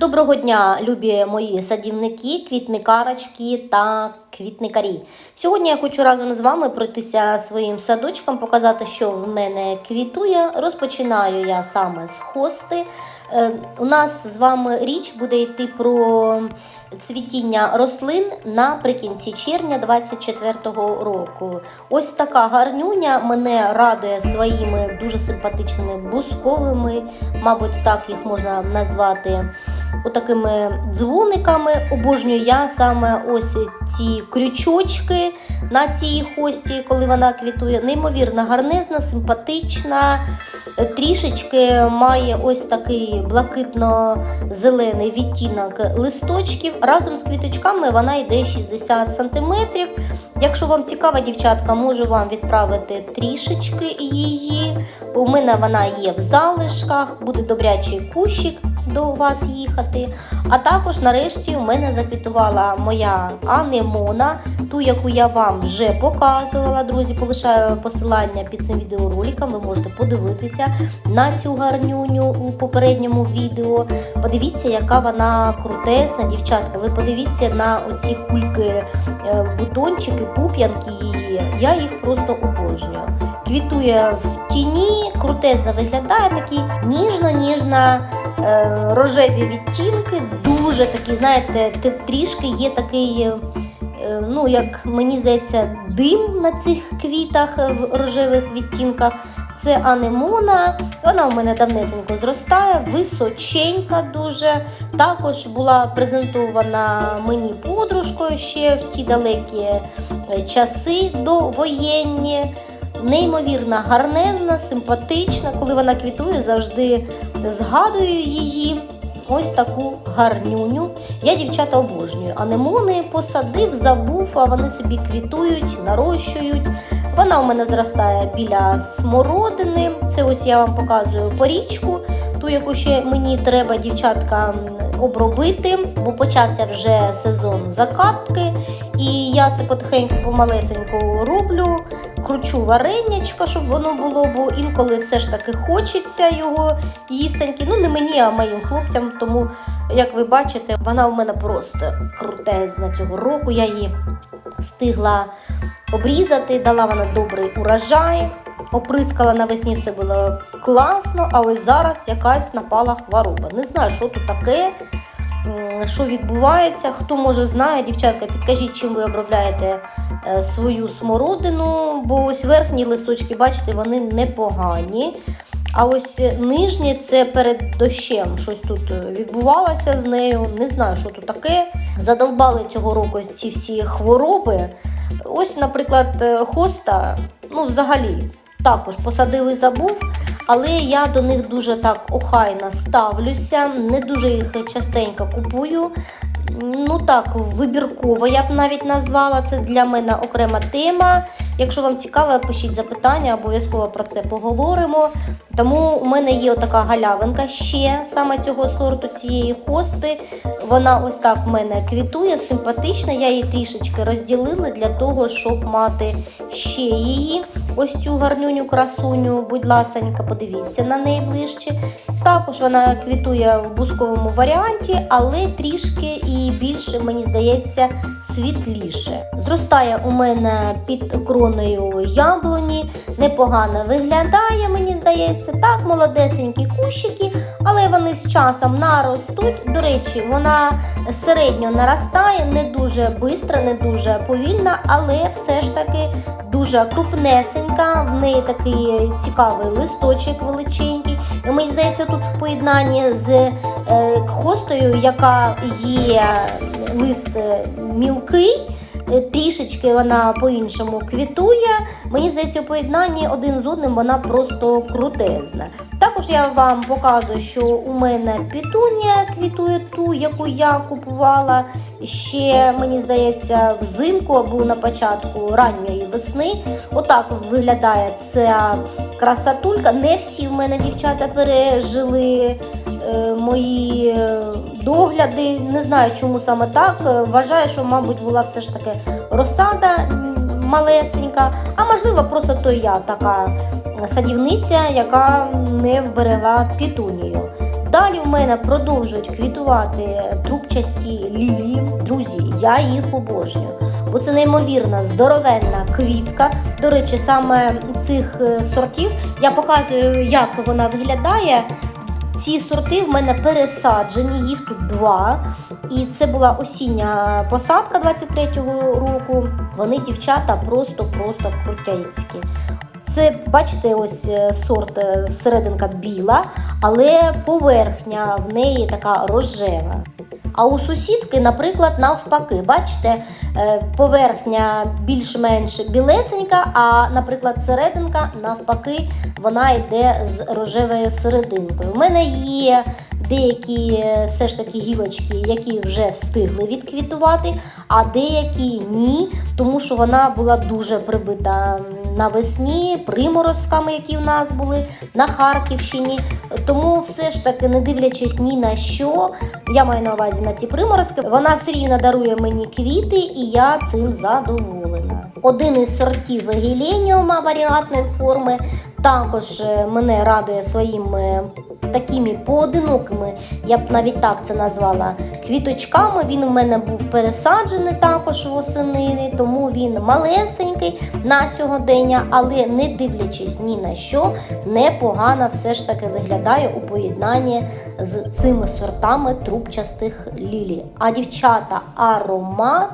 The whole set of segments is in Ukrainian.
Доброго дня, любі мої садівники, квітникарочки та квітникарі. Сьогодні я хочу разом з вами пройтися своїм садочком, показати, що в мене квітує. Розпочинаю я саме з хости. Е, У нас з вами річ буде йти про цвітіння рослин наприкінці червня 24-го року. Ось така гарнюня мене радує своїми дуже симпатичними бусковими, мабуть, так їх можна назвати. Отакими дзвониками обожнюю я саме ось ці крючочки на цій хості, коли вона квітує. Неймовірно гарнезна, симпатична. Трішечки має ось такий блакитно-зелений відтінок листочків. Разом з квіточками вона йде 60 см. Якщо вам цікава, дівчатка, можу вам відправити трішечки її. У мене вона є в залишках, буде добрячий кущик до вас їхати. А також, нарешті, у мене заквітувала моя анемона, ту, яку я вам вже показувала. Друзі, полишаю посилання під цим відеороликом. Ви можете подивитися на цю гарнюню у попередньому відео. Подивіться, яка вона крутесна, дівчатка. Ви подивіться на оці кульки, е, бутончики, пуп'янки її. Я їх просто обожнюю. Квітує в тіні, крутезно виглядає такі ніжно-ніжно е, рожеві відтінки, дуже такі, знаєте, трішки є такий, е, е, ну, як мені здається, дим на цих квітах е, в рожевих відтінках. Це анемона, вона у мене давнесенько зростає, височенька дуже. Також була презентована мені подружкою ще в ті далекі е, часи довоєнні. Неймовірно гарнезна, симпатична. Коли вона квітує, завжди згадую її. Ось таку гарнюню. Я дівчата обожнюю. Анемони посадив, забув, а вони собі квітують, нарощують. Вона у мене зростає біля смородини. Це ось я вам показую порічку, ту, яку ще мені треба, дівчатка, обробити, бо почався вже сезон закатки. І я це потихеньку помалесеньку роблю. Кручу варенячка, щоб воно було, бо інколи все ж таки хочеться його їстеньки. Ну, не мені, а моїм хлопцям. Тому, як ви бачите, вона у мене просто крутезна цього року. Я її встигла обрізати, дала вона добрий урожай. Оприскала навесні, все було класно, а ось зараз якась напала хвороба. Не знаю, що тут таке, що відбувається. Хто може знає, дівчатка, підкажіть, чим ви обробляєте е, свою смородину, бо ось верхні листочки, бачите, вони непогані. А ось нижні це перед дощем. Щось тут е, відбувалося з нею. Не знаю, що тут таке. Задовбали цього року ці всі хвороби. Ось, наприклад, е, хоста, ну, взагалі, також посадив і забув, але я до них дуже так охайно ставлюся, не дуже їх частенько купую. Ну так, вибірково я б навіть назвала це для мене окрема тема. Якщо вам цікаво, пишіть запитання, обов'язково про це поговоримо. Тому у мене є така галявинка ще саме цього сорту цієї хости. Вона ось так в мене квітує, симпатична. Я її трішечки розділила для того, щоб мати ще її. Ось цю гарнюню красуню, будь ласенька, подивіться на неї ближче. Також вона квітує в бусковому варіанті, але трішки і більше, мені здається, світліше. Зростає у мене під кроною яблуні, непогано виглядає, мені здається. Так, молодесенькі кущики, але вони з часом наростуть. До речі, вона середньо наростає, не дуже швидко, не дуже повільно, але все ж таки дуже крупнесенька. В неї такий цікавий листочок величенький. Мені здається, тут в поєднанні з е, хостою, яка є лист е, мілкий. Е, Трішечки вона по-іншому квітує. Мені здається, у поєднанні один з одним вона просто крутезна. Також я вам показую, що у мене пітунія квітує ту, яку я купувала ще, мені здається, взимку або на початку ранньої весни. Отак виглядає ця красотулька. Не всі в мене дівчата пережили е, мої е, догляди. Не знаю, чому саме так. Е, Вважаю, що, мабуть, була все ж таки розсада малесенька, а можливо, просто то я така садівниця, яка не вберегла пітунію. Далі в мене продовжують квітувати трубчасті лілії. Друзі, я їх обожнюю, бо це неймовірна здоровенна квітка. До речі, саме цих е, сортів я показую, як вона виглядає. Ці сорти в мене пересаджені, їх тут два. І це була осіння посадка 23-го року. Вони дівчата просто-просто крутяцькі. Це, бачите, ось е, сорт е, серединка біла, але поверхня в неї така рожева. А у сусідки, наприклад, навпаки, бачите, е, поверхня більш-менш білесенька, а, наприклад, серединка навпаки, вона йде з рожевою серединкою. У мене є деякі е, все ж таки гілочки, які вже встигли відквітувати, а деякі ні, тому що вона була дуже прибита навесні приморозками, які в нас були на Харківщині. Тому все ж таки, не дивлячись ні на що, я маю на увазі на ці приморозки, вона все рівно дарує мені квіти, і я цим задоволена. Один із сортів геленіума варіатної форми також е, мене радує своїми такими поодинокими, я б навіть так це назвала, квіточками. Він у мене був пересаджений також восени, тому він малесенький на сьогодення, але не дивлячись ні на що, непогано все ж таки виглядає у поєднанні з цими сортами трубчастих лілій. А дівчата, аромат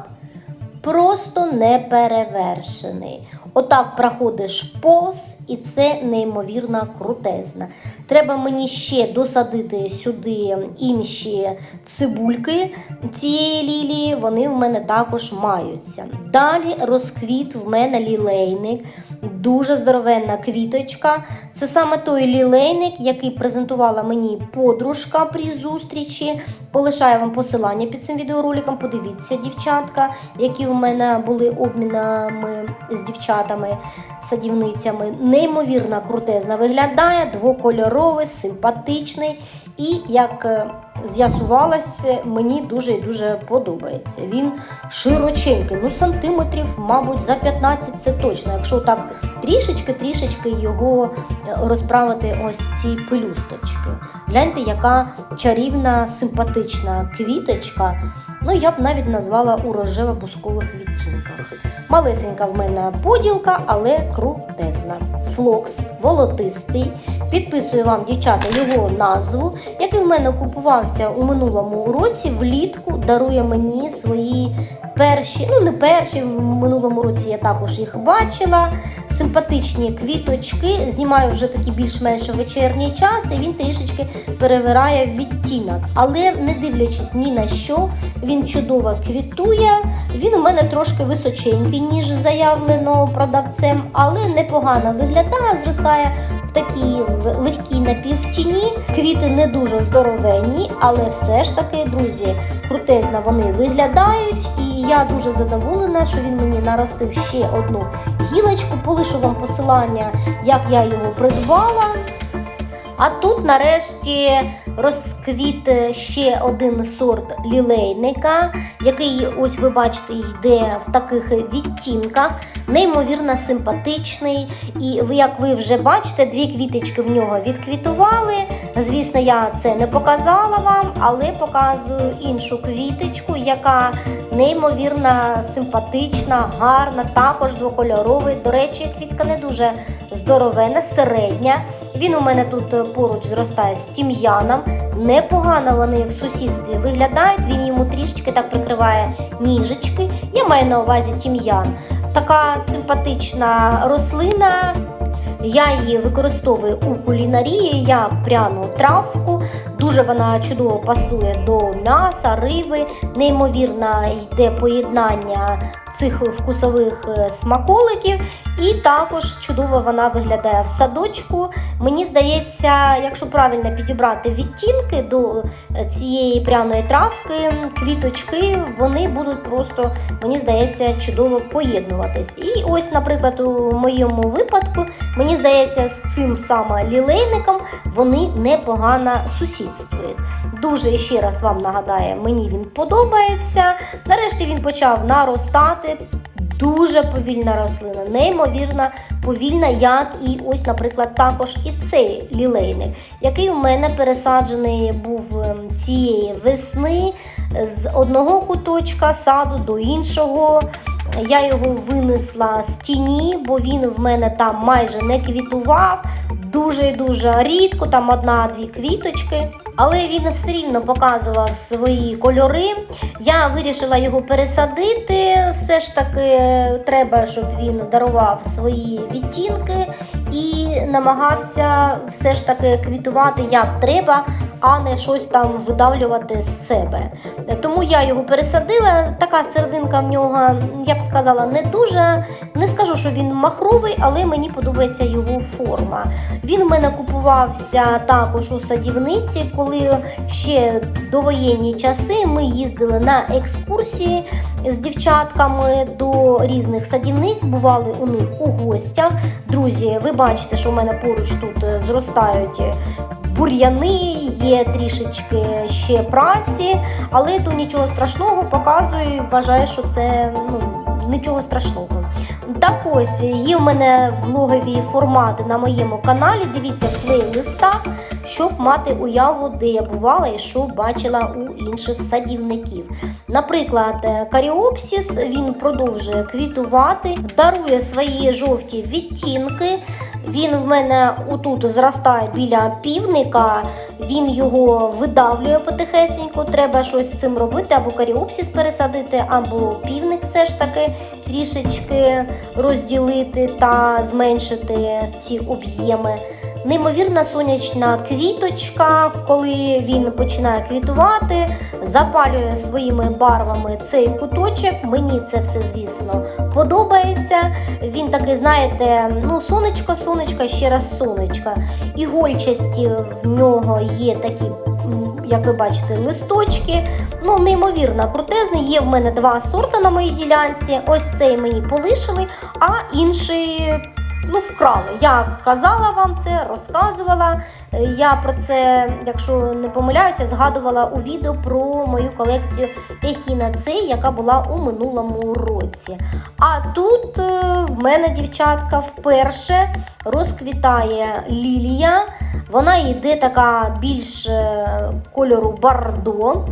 просто неперевершений. Отак проходиш повз, і це неймовірно крутезна. Треба мені ще досадити сюди інші цибульки цієї лілії, вони в мене також маються. Далі розквіт в мене лілейник, дуже здоровенна квіточка. Це саме той лілейник, який презентувала мені подружка при зустрічі. Полишаю вам посилання під цим відеороликом. Подивіться, дівчатка, які в мене були обмінами з дівчатами, садівницями. Неймовірно крутезна виглядає, двокольоровий, симпатичний. І як е, з'ясувалось, мені дуже і дуже подобається. Він широченький, ну сантиметрів, мабуть, за 15 це точно. Якщо так трішечки-трішечки його е, розправити ось ці пелюсточки. Гляньте, яка чарівна, симпатична квіточка. Ну, я б навіть назвала у рожево-бускових відтінках. Малесенька в мене поділка, але крутезна. Флокс волотистий. Підписую вам, дівчата, його назву, який в мене купувався у минулому році. Влітку дарує мені свої перші, ну не перші, в минулому році я також їх бачила. Симпатичні квіточки. Знімаю вже такий більш-менш вечірній час, і він трішечки перевирає відтінок. Але не дивлячись ні на що, він чудово квітує. Він у мене трошки височенький, ніж заявлено продавцем, але непогано виглядає, зростає в такій легкій напівтіні. Квіти не дуже здоровенні, але все ж таки, друзі, крутезно вони виглядають. І я дуже задоволена, що він мені наростив ще одну гілочку. Полишу вам посилання, як я його придбала. А тут нарешті розквіт ще один сорт лілейника, який, ось ви бачите, йде в таких відтінках, неймовірно симпатичний. І як ви вже бачите, дві квіточки в нього відквітували. Звісно, я це не показала вам, але показую іншу квіточку, яка неймовірно симпатична, гарна, також двокольоровий. До речі, квітка не дуже здоровена, середня. Він у мене тут поруч зростає з тім'яном. Непогано вони в сусідстві виглядають. Він йому трішечки так прикриває ніжечки. Я маю на увазі тім'ян. Така симпатична рослина. Я її використовую у кулінарії як пряну травку. Дуже вона чудово пасує до м'яса, риби. Неймовірно йде поєднання цих вкусових е, смаколиків. І також чудово вона виглядає в садочку. Мені здається, якщо правильно підібрати відтінки до е, цієї пряної травки, квіточки, вони будуть просто, мені здається, чудово поєднуватись. І ось, наприклад, у моєму випадку, мені здається, з цим саме лілейником вони непогано сусідствують. Дуже ще раз вам нагадаю, мені він подобається. Нарешті він почав наростати. дуже повільна рослина, неймовірно повільна, як і ось, наприклад, також і цей лілейник, який у мене пересаджений був ем, цієї весни з одного куточка саду до іншого. Я його винесла з тіні, бо він в мене там майже не квітував, дуже і дуже рідко, там одна-дві квіточки. Але він все рівно показував свої кольори. Я вирішила його пересадити. Все ж таки треба, щоб він дарував свої відтінки і намагався все ж таки квітувати як треба, а не щось там видавлювати з себе. Тому я його пересадила. Така серединка в нього, я б сказала, не дуже. Не скажу, що він махровий, але мені подобається його форма. Він в мене купувався також у садівниці, коли ще в довоєнні часи ми їздили на екскурсії з дівчатками до різних садівниць, бували у них у гостях. Друзі, ви бачите, що в мене поруч тут е, зростають бур'яни, є трішечки ще праці, але то нічого страшного показую вважаю, що це ну, нічого страшного. Так ось є в мене влогові формати на моєму каналі. Дивіться в плейлистах, щоб мати уяву, де я бувала і що бачила у інших садівників. Наприклад, е, каріопсіс він продовжує квітувати, дарує свої жовті відтінки. Він в мене отут зростає біля півника, він його видавлює потихесенько. Треба щось з цим робити, або каріопсіс пересадити, або півник все ж таки трішечки розділити та зменшити ці об'єми. Неймовірна сонячна квіточка, коли він починає квітувати, запалює своїми барвами цей куточок. Мені це все, звісно, подобається. Він такий, знаєте, ну, сонечко, сонечко, ще раз сонечко. Ігольчасті в нього є такі, як ви бачите, листочки. Ну, неймовірно крутезний. Є в мене два сорти на моїй ділянці. Ось цей мені полишили, а інший ну, вкрали. Я казала вам це, розказувала. Е, Я про це, якщо не помиляюся, згадувала у відео про мою колекцію Ехінацей, яка була у минулому році. А тут е, в мене дівчатка вперше розквітає лілія. Вона йде така більш е, кольору бардо.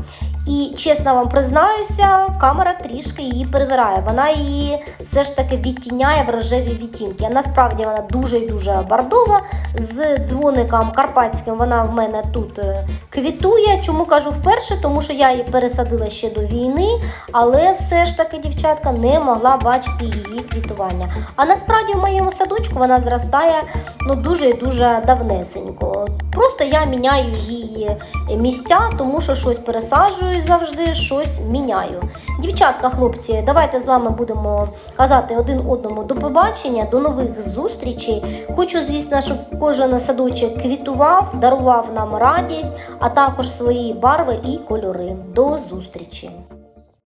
І чесно вам признаюся, камера трішки її перевирає. Вона її все ж таки відтіняє в рожеві відтінки. А насправді вона дуже і дуже бардова. З дзвоником карпатським вона в мене тут е, квітує. Чому кажу вперше? Тому що я її пересадила ще до війни, але все ж таки, дівчатка, не могла бачити її квітування. А насправді в моєму садочку вона зростає ну, дуже і дуже давнесенько. Просто я міняю її місця, тому що щось пересаджую завжди, щось міняю. Дівчатка, хлопці, давайте з вами будемо казати один одному до побачення, до нових зустрічей. Хочу, звісно, щоб кожен садочок квітував, дарував нам радість, а також свої барви і кольори. До зустрічі!